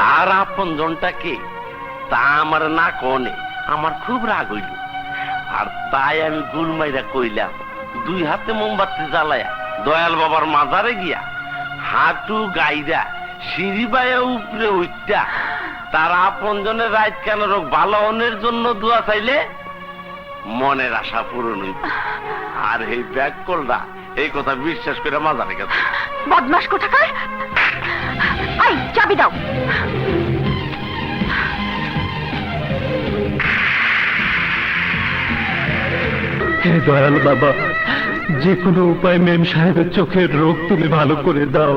তার আপন জনটাকে তা আমার না কনে। আমার খুব রাগ হইল। আর তাই আমি গুলমাইরা কইলাম, দুই হাতে মোমবাতি জ্বালায়া দয়াল বাবার মাজারে গিয়া হাঁটু গাইরা সিঁড়ি বায়া উপরে উঠটা। তার আপন জনের রাইত কেন রোগ ভালো হনের জন্য দোয়া চাইলে? মনের আশা পূরণ হইব আর এই ব্যাগ করলা এই কথা বিশ্বাস করে মাজারে গেছে বদমাস কোথাকার? আই চাবি দাও। হে দয়াল বাবা, যে কোনো উপায় মেম সাহেবের চোখের রোগ তুমি ভালো করে দাও।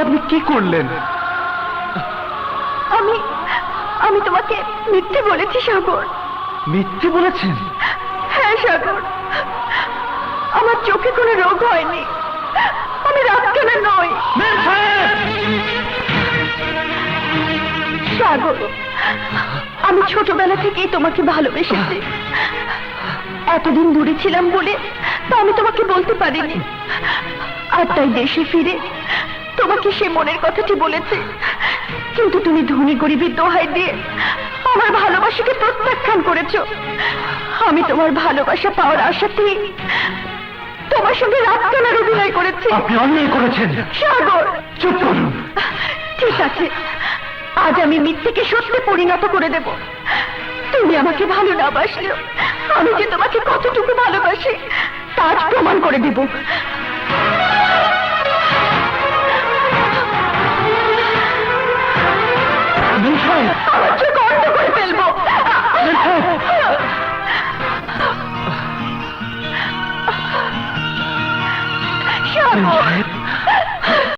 আপনি কি করলেন আমি আমি তোমাকে মিথ্যে বলেছি, সাগর। মিথ্যে বলেছেন হ্যাঁ সাগর। আমার চোখে কোনো রোগ হয়নি। আমি রাতকানা নই সাগর আমি ছোটবেলা থেকেই তোমাকে ভালোবেসেছি। এতদিন দূরে ছিলাম বলে তা আমি তোমাকে বলতে পারিনি। আর তাই দেশে ফিরে তোমাকে সে মনের কথাটি বলেছে। কিন্তু তুমি ধনী গরিবের দোহাই দিয়ে আমার ভালোবাসাকে প্রত্যাখ্যান করেছ। আমি তোমার ভালোবাসা পাওয়ার আশাতেই তোমার সঙ্গে রাত অভিনয় করেছি। আপনি অন্যায় করেছেন। সাগর! চুপ করুন। ঠিক আছে। আজ আমি মিথ্যেকে সত্যি পরিণত করে দেব। তুমি আমাকে ভালো না বাসলেও আমি যে তোমাকে কতটুকু ভালোবাসি তা আজ প্রমাণ করে দেব। happened?